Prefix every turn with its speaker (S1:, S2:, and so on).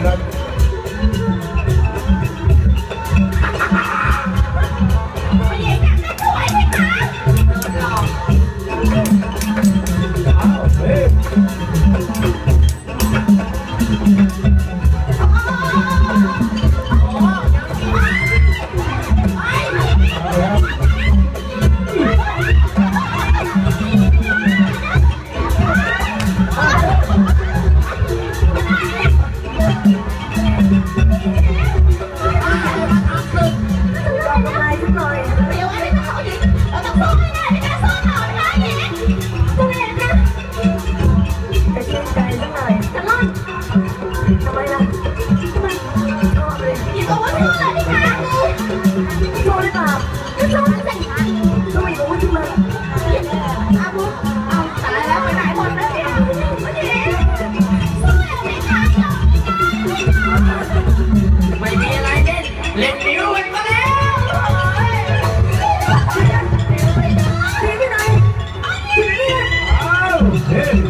S1: oportunidade みんな!
S2: เล่นยวมัแล้วไปไหน
S3: ไปไห
S1: น